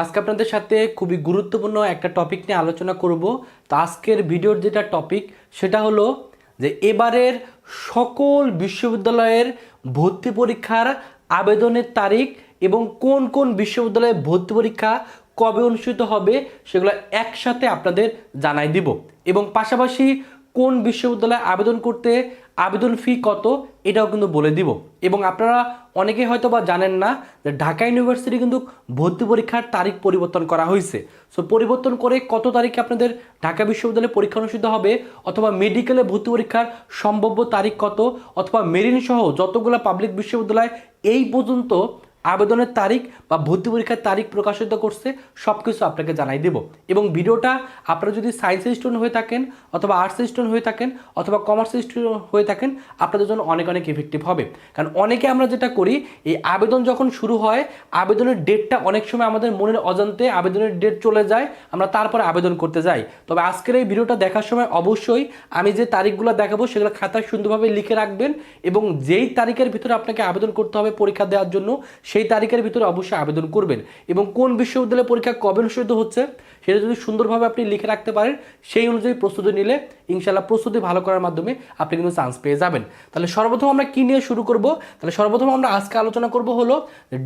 আজকে আপনাদের সাথে খুবই গুরুত্বপূর্ণ একটা টপিক নিয়ে আলোচনা করব। তো আজকের ভিডিওর যেটা টপিক সেটা হলো যে এবারের সকল বিশ্ববিদ্যালয়ের ভর্তি পরীক্ষার আবেদনের তারিখ এবং কোন কোন বিশ্ববিদ্যালয়ে ভর্তি পরীক্ষা কবে অনুষ্ঠিত হবে, সেগুলো একসাথে আপনাদের জানাই দিব। এবং পাশাপাশি কোন বিশ্ববিদ্যালয়ে আবেদন করতে আবেদন ফি কত এটাও কিন্তু বলে দিব। এবং আপনারা অনেকে হয়তো বা জানেন না যে ঢাকা ইউনিভার্সিটি কিন্তু ভর্তি পরীক্ষার তারিখ পরিবর্তন করা হয়েছে। সো পরিবর্তন করে কত তারিখে আপনাদের ঢাকা বিশ্ববিদ্যালয়ে পরীক্ষা অনুষ্ঠিত হবে অথবা মেডিকেলে ভর্তি পরীক্ষার সম্ভাব্য তারিখ কত অথবা মেরিন সহ যতগুলো পাবলিক বিশ্ববিদ্যালয় এই পর্যন্ত আবেদনের তারিখ বা ভর্তি পরীক্ষার তারিখ প্রকাশিত করছে সব কিছু আপনাকে জানাই দেব। এবং ভিডিওটা আপনারা যদি সায়েন্সের স্টুডেন্ট হয়ে থাকেন অথবা আর্টসের স্টুডেন্ট হয়ে থাকেন অথবা কমার্সের স্টুডেন্ট হয়ে থাকেন, আপনাদের জন্য অনেক অনেক ইফেক্টিভ হবে। কারণ অনেকে আমরা যেটা করি, এই আবেদন যখন শুরু হয়, আবেদনের ডেটটা অনেক সময় আমাদের মনের অজান্তে আবেদনের ডেট চলে যায়, আমরা তারপরে আবেদন করতে যাই। তবে আজকের এই ভিডিওটা দেখার সময় অবশ্যই আমি যে তারিখগুলো দেখাবো, সেগুলো খাতায় সুন্দরভাবে লিখে রাখবেন এবং যেই তারিখের ভিতরে আপনাকে আবেদন করতে হবে পরীক্ষা দেওয়ার জন্য সেই তারিখের ভিতরে অবশ্যই আবেদন করবেন। এবং কোন বিশ্ববিদ্যালয়ে পরীক্ষা কবে অনুষ্ঠিত হচ্ছে, সেটা যদি সুন্দরভাবে আপনি লিখে রাখতে পারেন, সেই অনুযায়ী প্রস্তুতি নিলে ইনশাল্লাহ প্রস্তুতি ভালো করার মাধ্যমে আপনি কিন্তু চান্স পেয়ে যাবেন। তাহলে সর্বপ্রথম আমরা কী নিয়ে শুরু করব? তাহলে সর্বপ্রথম আমরা আজকে আলোচনা করব হলো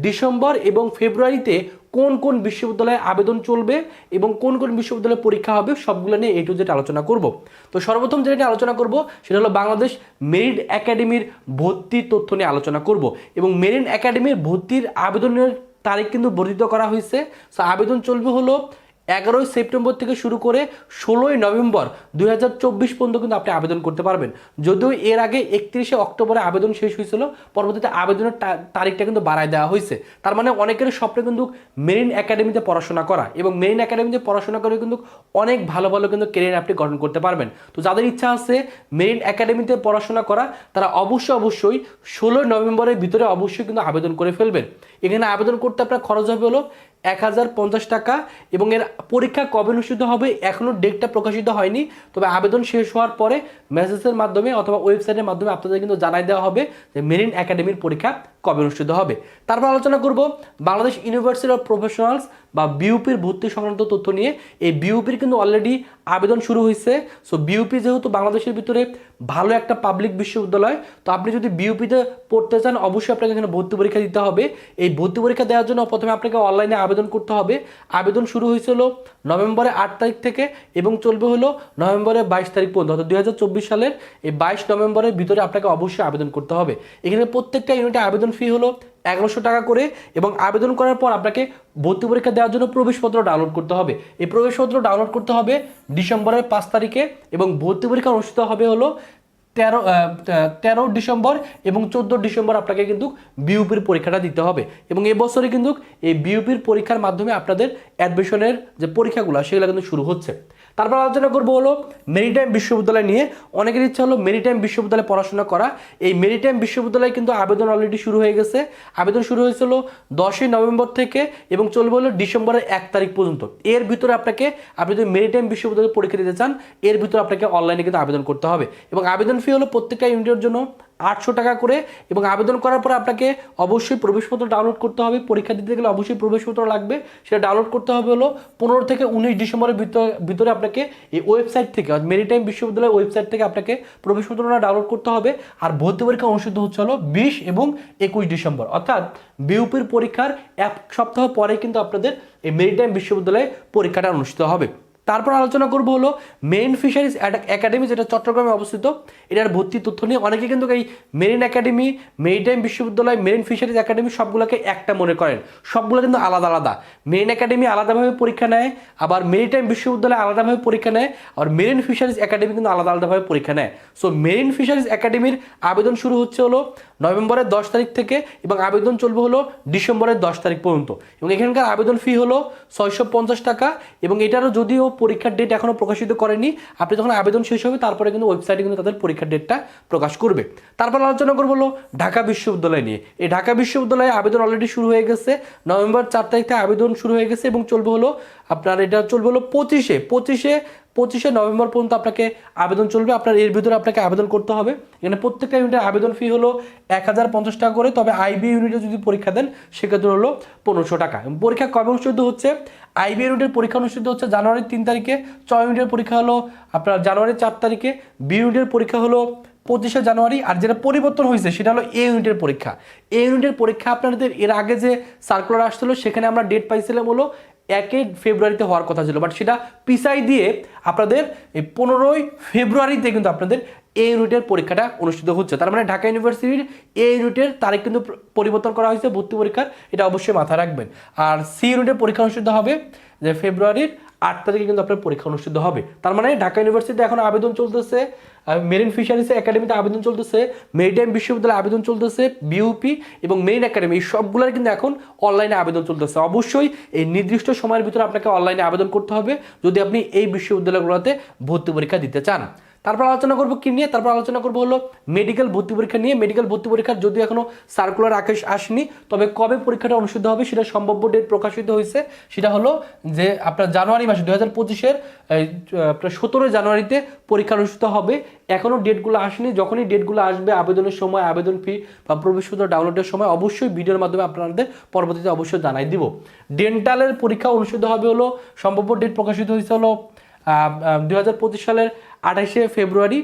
ডিসেম্বর এবং ফেব্রুয়ারিতে কোন কোন বিশ্ববিদ্যালয়ে আবেদন চলবে এবং কোন কোন বিশ্ববিদ্যালয়ে পরীক্ষা হবে, সবগুলো নিয়ে এটু টু জেড আলোচনা করব। তো সর্বপ্রথম যেটা নিয়ে আলোচনা করব, সেটা হলো বাংলাদেশ মেরিন একাডেমির ভর্তির তথ্য নিয়ে আলোচনা করব। এবং মেরিন একাডেমির ভর্তির আবেদনের তারিখ কিন্তু বর্ধিত করা হয়েছে। সো আবেদন চলবে হলো এগারোই সেপ্টেম্বর থেকে শুরু করে ষোলোই নভেম্বর দুই হাজার চব্বিশ পর্যন্ত কিন্তু আপনি আবেদন করতে পারবেন। যদিও এর আগে একত্রিশে অক্টোবরে আবেদন শেষ হয়েছিল, পরবর্তীতে আবেদনের তারিখটা কিন্তু বাড়ায় দেওয়া হয়েছে। তার মানে অনেকের স্বপ্ন কিন্তু মেরিন একাডেমিতে পড়াশোনা করা এবং মেরিন একাডেমিতে পড়াশোনা করে কিন্তু অনেক ভালো ভালো কিন্তু কেরিয়ার আপনি গঠন করতে পারবেন। তো যাদের ইচ্ছা আছে মেরিন একাডেমিতে পড়াশোনা করা, তারা অবশ্যই অবশ্যই ষোলোই নভেম্বরের ভিতরে অবশ্যই কিন্তু আবেদন করে ফেলবেন। এখানে আবেদন করতে আপনার খরচ হবে হলো এক হাজার পঞ্চাশ টাকা এবং এর পরীক্ষা কবে অনুষ্ঠিত হবে এখনও ডেটটা প্রকাশিত হয়নি। তবে আবেদন শেষ হওয়ার পরে মেসেজের মাধ্যমে অথবা ওয়েবসাইটের মাধ্যমে আপনাদের কিন্তু জানাই দেওয়া হবে যে মেরিন একাডেমির পরীক্ষা কবে অনুষ্ঠিত হবে। তারপর আলোচনা করব বাংলাদেশ ইউনিভার্সিটি অফ প্রফেশনালস বা বিউপির ভর্তি সংক্রান্ত তথ্য নিয়ে এই বিউপির কিন্তু অলরেডি আবেদন শুরু হয়েছে সো বিউপি যেহেতু বাংলাদেশের ভিতরে ভালো একটা পাবলিক বিশ্ববিদ্যালয়, তো আপনি যদি বিউপিতে পড়তে চান, অবশ্যই আপনাকে এখানে ভর্তি পরীক্ষা দিতে হবে। এই ভর্তি পরীক্ষা দেওয়ার জন্য প্রথমে আপনাকে অনলাইনে আবেদন করতে হবে। আবেদন শুরু হয়েছিল নভেম্বরের আট তারিখ থেকে এবং চলবে হলো নভেম্বরের বাইশ তারিখ পর্যন্ত, অর্থাৎ দুই হাজার চব্বিশ সালের এই বাইশ নভেম্বরের ভিতরে আপনাকে অবশ্যই আবেদন করতে হবে। এখানে প্রত্যেকটা ইউনিটে আবেদন ফি হলো এগারোশো টাকা করে এবং আবেদন করার পর আপনাকে ভর্তি পরীক্ষা দেওয়ার জন্য প্রবেশপত্র ডাউনলোড করতে হবে। এই প্রবেশপত্র ডাউনলোড করতে হবে ডিসেম্বরের পাঁচ তারিখে এবং ভর্তি পরীক্ষা অনুষ্ঠিত হবে হলো তেরো তেরো ডিসেম্বর এবং চোদ্দ ডিসেম্বর আপনাকে কিন্তু বিউপির পরীক্ষাটা দিতে হবে। এবং এবছরে কিন্তু এই বিউপির পরীক্ষার মাধ্যমে আপনাদের অ্যাডমিশনের যে পরীক্ষাগুলো, সেগুলো কিন্তু শুরু হচ্ছে। তারপর আলোচনা করব হলো মেরিটাইম বিশ্ববিদ্যালয় নিয়ে। অনেকের ইচ্ছা হলো মেরিটাইম বিশ্ববিদ্যালয়ে পড়াশোনা করা। এই মেরিটাইম বিশ্ববিদ্যালয়ে কিন্তু আবেদন অলরেডি শুরু হয়ে গেছে। আবেদন শুরু হয়েছিল দশই নভেম্বর থেকে এবং চলবে হলো ডিসেম্বরের এক তারিখ পর্যন্ত। এর ভিতরে আপনাকে, আপনি যদি মেরিটাইম বিশ্ববিদ্যালয়ে পরীক্ষা দিতে চান, এর ভিতরে আপনাকে অনলাইনে কিন্তু আবেদন করতে হবে। এবং আবেদন ফি হলো প্রত্যেকটা ইউনিটের জন্য আটশো টাকা করে এবং আবেদন করার পর আপনাকে অবশ্যই প্রবেশপত্র ডাউনলোড করতে হবে। পরীক্ষা দিতে গেলে অবশ্যই প্রবেশপত্র লাগবে। সেটা ডাউনলোড করতে হবে হলো পনেরো থেকে উনিশ ডিসেম্বরের ভিতর- ভিতরে আপনাকে এই ওয়েবসাইট থেকে মেরিটাইম বিশ্ববিদ্যালয়ের ওয়েবসাইট থেকে আপনাকে প্রবেশপত্রটা ডাউনলোড করতে হবে। আর ভর্তি পরীক্ষা অনুষ্ঠিত হচ্ছে হলো বিশ এবং একুশ ডিসেম্বর। অর্থাৎ বিউপির পরীক্ষার এক সপ্তাহ পরে কিন্তু আপনাদের এই মেরিটাইম বিশ্ববিদ্যালয়ে পরীক্ষাটা অনুষ্ঠিত হবে। তারপর আলোচনা করব হলো মেরিন ফিশারিজ একাডেমি যেটা চট্টগ্রামে অবস্থিত, এটার ভর্তি তথ্য নিয়ে। অনেকে কিন্তু এই মেরিন একাডেমি মেরিটাইম বিশ্ববিদ্যালয় মেরিন ফিশারিজ একাডেমি সবগুলোকে একটা মনে করেন। সবগুলো কিন্তু আলাদা আলাদা। মেরিন একাডেমি আলাদাভাবে পরীক্ষা নেয়, আবার মেরিটাইম বিশ্ববিদ্যালয় আলাদাভাবে পরীক্ষা নেয় আর মেরিন ফিশারিজ একাডেমি কিন্তু আলাদা আলাদাভাবে পরীক্ষা নেয়। সো মেরিন ফিশারিজ একাডেমির আবেদন শুরু হচ্ছে হলো নভেম্বরের দশ তারিখ থেকে এবং আবেদন চলবে হলো ডিসেম্বরের দশ তারিখ পর্যন্ত। এবং এখানকার আবেদন ফি হলো ছয়শো পঞ্চাশ টাকা এবং এটারও যদিও পরীক্ষার ডেট এখনও প্রকাশিত করেনি। আপনি যখন আবেদন শেষ হবে, তারপরে কিন্তু ওয়েবসাইটে কিন্তু তাদের পরীক্ষার ডেটটা প্রকাশ করবে। তারপর আলোচনা করব হলো ঢাকা বিশ্ববিদ্যালয় নিয়ে। এই ঢাকা বিশ্ববিদ্যালয়ে আবেদন অলরেডি শুরু হয়ে গেছে। নভেম্বর চার তারিখ থেকে আবেদন শুরু হয়ে গেছে এবং চলবে হলো আপনার এটা চলবে হলো পঁচিশে পঁচিশে পঁচিশে নভেম্বর পর্যন্ত আপনাকে আবেদন চলবে। আপনার এর ভিতরে আপনাকে আবেদন করতে হবে। এখানে প্রত্যেকটা ইউনিটের আবেদন ফি হলো এক হাজার পঞ্চাশ টাকা করে, তবে আইবি ইউনিটে যদি পরীক্ষা দেন, সেক্ষেত্রে হলো পনেরোশো টাকা। পরীক্ষা কবে অনুষ্ঠিত হচ্ছে? আইবি ইউনিটের পরীক্ষা অনুষ্ঠিত হচ্ছে জানুয়ারির তিন তারিখে চ ইউনিটের পরীক্ষা হলো আপনার জানুয়ারির চার তারিখে বি ইউনিটের পরীক্ষা হলো পঁচিশে জানুয়ারি, আর যেটা পরিবর্তন হয়েছে সেটা হলো এ ইউনিটের পরীক্ষা। এ ইউনিটের পরীক্ষা আপনাদের এর আগে যে সার্কুলার আসছিল, সেখানে আমরা ডেট পাইছিলাম হলো একই ফেব্রুয়ারিতে হওয়ার কথা ছিল। বাট সেটা পিসাই দিয়ে আপনাদের এই পনেরোই ফেব্রুয়ারিতে কিন্তু আপনাদের এ ইউনিটের পরীক্ষাটা অনুষ্ঠিত হচ্ছে। তার মানে ঢাকা ইউনিভার্সিটির এ ইউনিটের তারিখ কিন্তু পরিবর্তন করা হয়েছে। ভর্তি পরীক্ষার এটা অবশ্যই মাথায় রাখবেন। আর সি ইউনিটের পরীক্ষা অনুষ্ঠিত হবে যে ফেব্রুয়ারির আট তারিখে কিন্তু আপনার পরীক্ষা অনুষ্ঠিত হবে। তার মানে ঢাকা ইউনিভার্সিটিতে এখন আবেদন চলতেছে মেরিন ফিশারিজ একাডেমিতে আবেদন চলতেছে মেরিটাইম বিশ্ববিদ্যালয়ে আবেদন চলতেছে বিউপি এবং মেরিন একাডেমি এই সবগুলোর কিন্তু এখন অনলাইনে আবেদন চলতেছে। অবশ্যই এই নির্দিষ্ট সময়ের ভিতরে আপনাকে অনলাইনে আবেদন করতে হবে। যদি আপনি এই বিশ্ববিদ্যালয়গুলোতে ভর্তি পরীক্ষা দিতে চান তারপর আলোচনা করব কি নিয়ে? তারপর আলোচনা করব হলো মেডিকেল ভর্তি পরীক্ষা নিয়ে। মেডিকেল ভর্তি পরীক্ষার যদি এখনও সার্কুলার আকাশ আসেনি, তবে কবে পরীক্ষাটা অনুষ্ঠিত হবে সেটা সম্ভাব্য ডেট প্রকাশিত হয়েছে। সেটা হলো যে আপনার জানুয়ারি মাসে দু হাজার পঁচিশের আপনার সতেরোই জানুয়ারিতে পরীক্ষা অনুষ্ঠিত হবে। এখনও ডেটগুলো আসেনি। যখনই ডেটগুলো আসবে, আবেদনের সময়, আবেদন ফি বা প্রবেশপত্র ডাউনলোডের সময় অবশ্যই ভিডিওর মাধ্যমে আপনাদের পরবর্তীতে অবশ্যই জানাই দিব। ডেন্টালের পরীক্ষা অনুষ্ঠিত হবে হলো, সম্ভাব্য ডেট প্রকাশিত হয়েছে হলো পঁচিশ সালের আঠাশে ফেব্রুয়ারি।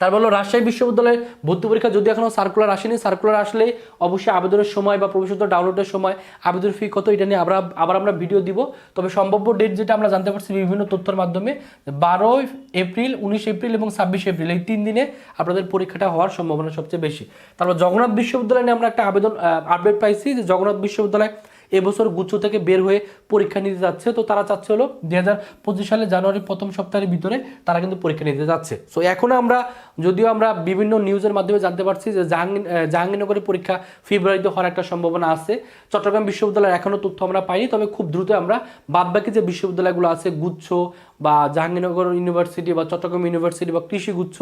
তারপর হলো রাজশাহী বিশ্ববিদ্যালয়ের ভর্তি পরীক্ষা যদি এখনও সার্কুলার আসেনি। সার্কুলার আসলে অবশ্যই আবেদনের সময় বা প্রবেশপত্র ডাউনলোডের সময় আবেদন ফি কত, এটা নিয়ে আমরা আবার আমরা ভিডিও দিব। তবে সম্ভাব্য ডেট যেটা আমরা জানতে পারছি বিভিন্ন তথ্যের মাধ্যমে, বারোই এপ্রিল, উনিশ এপ্রিল এবং ছাব্বিশ এপ্রিল, এই তিন দিনে আপনাদের পরীক্ষাটা হওয়ার সম্ভাবনা সবচেয়ে বেশি। তারপর জগন্নাথ বিশ্ববিদ্যালয় নিয়ে আমরা একটা আবেদন আপডেট পাইছি যে জগন্নাথ বিশ্ববিদ্যালয় এবছর গুচ্ছ থেকে বের হয়ে পরীক্ষা নিতে যাচ্ছে। তো তারা চাচ্ছে হলো দুই হাজার পঁচিশ সালে জানুয়ারির প্রথম সপ্তাহের ভিতরে তারা কিন্তু পরীক্ষা নিতে যাচ্ছে। সো এখন আমরা, যদিও আমরা বিভিন্ন নিউজের মাধ্যমে জানতে পারছি যে জাহাঙ্গীর জাহাঙ্গীরনগরের পরীক্ষা ফেব্রুয়ারিতে হওয়ার একটা সম্ভাবনা আছে। চট্টগ্রাম বিশ্ববিদ্যালয়ের এখনও তথ্য আমরা পাইনি, তবে খুব দ্রুত আমরা বাদবাকি যে বিশ্ববিদ্যালয়গুলো আছে, গুচ্ছ বা জাহাঙ্গীরনগর ইউনিভার্সিটি বা চট্টগ্রাম ইউনিভার্সিটি বা কৃষি গুচ্ছ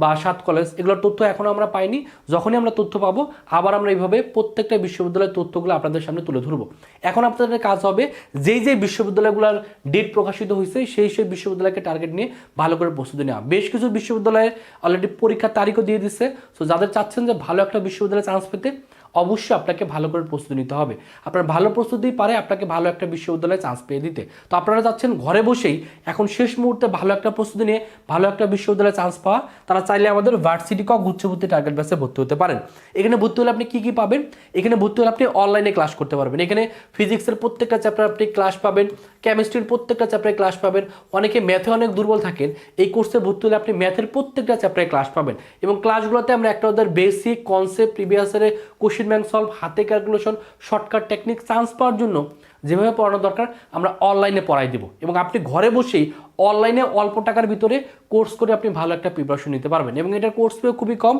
বা সাত কলেজ, এগুলোর তথ্য এখনও আমরা পাইনি। যখনই আমরা তথ্য পাবো, আবার আমরা এইভাবে প্রত্যেকটা বিশ্ববিদ্যালয়ের তথ্যগুলো আপনাদের সামনে তুলে ধরবো। এখন আপনাদের কাজ হবে যেই যেই বিশ্ববিদ্যালয়গুলোর ডেট প্রকাশিত হয়েছে, সেই সেই বিশ্ববিদ্যালয়কে টার্গেট নিয়ে ভালো করে প্রস্তুতি নেওয়া। বেশ কিছু বিশ্ববিদ্যালয়ে অলরেডি পরীক্ষার তারিখও দিয়ে দিচ্ছে সো যাদের চাচ্ছেন যে ভালো একটা বিশ্ববিদ্যালয়ে চান্স পেতে অবশ্যই আপনাকে ভালো করে প্রস্তুতি নিতে হবে। আপনার ভালো প্রস্তুতি পারে আপনাকে ভালো একটা বিশ্ববিদ্যালয়ে চান্স পেয়ে দিতে। তো আপনারা যাচ্ছেন ঘরে বসেই, এখন শেষ মুহূর্তে ভালো একটা প্রস্তুতি নিয়ে ভালো একটা বিশ্ববিদ্যালয়ে চান্স পাওয়া, তারা চাইলে আমাদের ভার্সিটি কক গুচ্ছভর্তি টার্গেট ব্যাসে ভর্তি হতে পারেন। এখানে ভর্তি হলে আপনি কী কী পাবেন? এখানে ভর্তি হলে আপনি অনলাইনে ক্লাস করতে পারবেন। এখানে ফিজিক্সের প্রত্যেকটা চ্যাপ্টার আপনি ক্লাস পাবেন। কেমিস্ট্রির প্রত্যেকটা চ্যাপ্টারে ক্লাস পাবেন। অনেকে ম্যাথে অনেক দুর্বল থাকেন। এই কোর্সে ভর্তি হলে আপনি ম্যাথের প্রত্যেকটা চ্যাপ্টারে ক্লাস পাবেন। এবং ক্লাসগুলোতে আমরা একটা ওদের বেসিক কনসেপ্ট প্রিভিয়াস ইয়ারে কোশ্চিন ব্যাংক সলভ হাতে ক্যালকুলেশন শর্টকাট টেকনিক চান্স পাওয়ার জন্য যেভাবে পড়ানো দরকার, আমরা অনলাইনে পড়াই দেবো। এবং আপনি ঘরে বসেই অনলাইনে অল্প টাকার ভিতরে কোর্স করে আপনি ভালো একটা প্রিপারেশন নিতে পারবেন। এবং এটার কোর্স ফিও খুবই কম,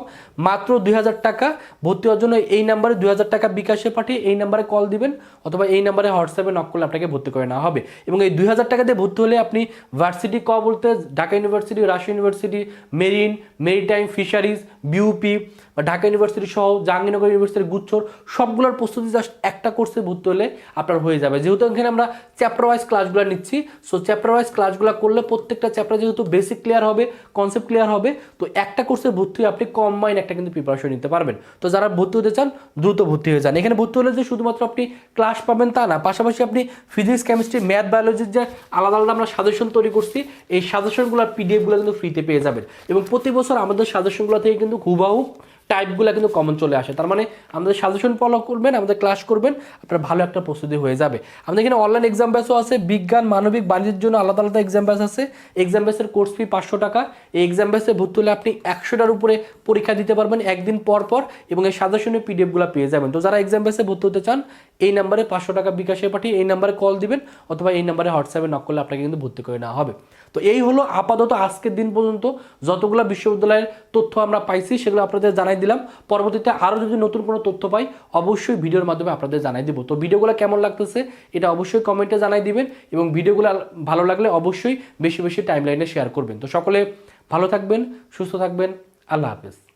মাত্র দুই হাজার টাকা। ভর্তি হওয়ার জন্য এই নাম্বারে দুই হাজার টাকা বিকাশে পাঠিয়ে এই নাম্বারে কল দিবেন, অথবা এই নাম্বারে হোয়াটসঅ্যাপে নক করলে আপনাকে ভর্তি করে নেওয়া হবে। এবং এই দুই হাজার টাকা দিয়ে ভর্তি হলে আপনি ভার্সিটি ক বলতে, Dhaka university Rajshahi university marine maritime fisheries BUP বা ঢাকা ইউনিভার্সিটি সহ জাহাঙ্গীরনগর ইউনিভার্সিটির গুচ্ছর সবগুলোর প্রস্তুতি জাস্ট একটা কোর্সে ভর্তি হলে আপনার হয়ে যাবে। যেহেতু এখানে আমরা চ্যাপ্টার ওয়াইজ ক্লাসগুলো নিচ্ছি সো চ্যাপ্টার ওয়াইজ ক্লাসগুলো করলে প্রত্যেকটা চ্যাপ্টার যেহেতু বেসিক ক্লিয়ার হবে কনসেপ্ট ক্লিয়ার হবে, তো একটা কোর্সে ভর্তি হয়ে আপনি কম্বাইন একটা কিন্তু প্রিপারেশন নিতে পারবেন। তো যারা ভর্তি হতে চান, দ্রুত ভর্তি হয়ে যান। এখানে ভর্তি হলে যে শুধুমাত্র আপনি ক্লাস পাবেন তা না, পাশাপাশি আপনি ফিজিক্স কেমিস্ট্রি ম্যাথ বায়োলজির যে আলাদা আলাদা আমরা সাজেশন তৈরি করছি, এই সাজেশনগুলোর পিডিএফগুলো কিন্তু ফ্রিতে পেয়ে যাবেন। এবং প্রতি বছর আমাদের সাজেশনগুলো থেকে কিন্তু হুবাহু টাইপগুলো কিন্তু কমন চলে আসে। তার মানে আমাদের সাজেশন ফলো করবেন, আমাদের ক্লাস করবেন, আপনার ভালো একটা প্রস্তুতি হয়ে যাবে। আমাদের এখানে অনলাইন এক্সাম ব্যাসও আছে, বিজ্ঞান, মানবিক, বাণিজ্যের জন্য আলাদা আলাদা এক্সাম ব্যাস আছে। এক্সাম ব্যাসের কোর্স ফি পাঁচশো টাকা। এই এক্সাম ব্যাসে ভর্তি হলে আপনি একশোটার উপরে পরীক্ষা দিতে পারবেন একদিন পর পর এবং এই সাজেশনের পিডিএফগুলো পেয়ে যাবেন। তো যারা এক্সাম ব্যাসে ভর্তি হতে চান, এই নাম্বারে পাঁচশো টাকা বিকাশে পাঠিয়ে এই নাম্বারে কল দিবেন অথবা এই নাম্বারে হোয়াটসঅ্যাপে নক করলে আপনাকে কিন্তু ভর্তি করে নেওয়া হবে। তো এই হলো আপাতত আজকের দিন পর্যন্ত যতগুলো বিশ্ববিদ্যালয়ের তথ্য আমরা পাইছি, সেগুলো আপনাদের জানাই দিলাম। পরবর্তীতে আরও যদি নতুন কোনো তথ্য পাই, অবশ্যই ভিডিওর মাধ্যমে আপনাদের জানাই দিব। তো ভিডিওগুলো কেমন লাগতেছে, এটা অবশ্যই কমেন্টে জানাই দিবেন এবং ভিডিওগুলো ভালো লাগলে অবশ্যই বেশি বেশি টাইমলাইনে শেয়ার করবেন। তো সকলে ভালো থাকবেন, সুস্থ থাকবেন, আল্লাহ হাফেজ।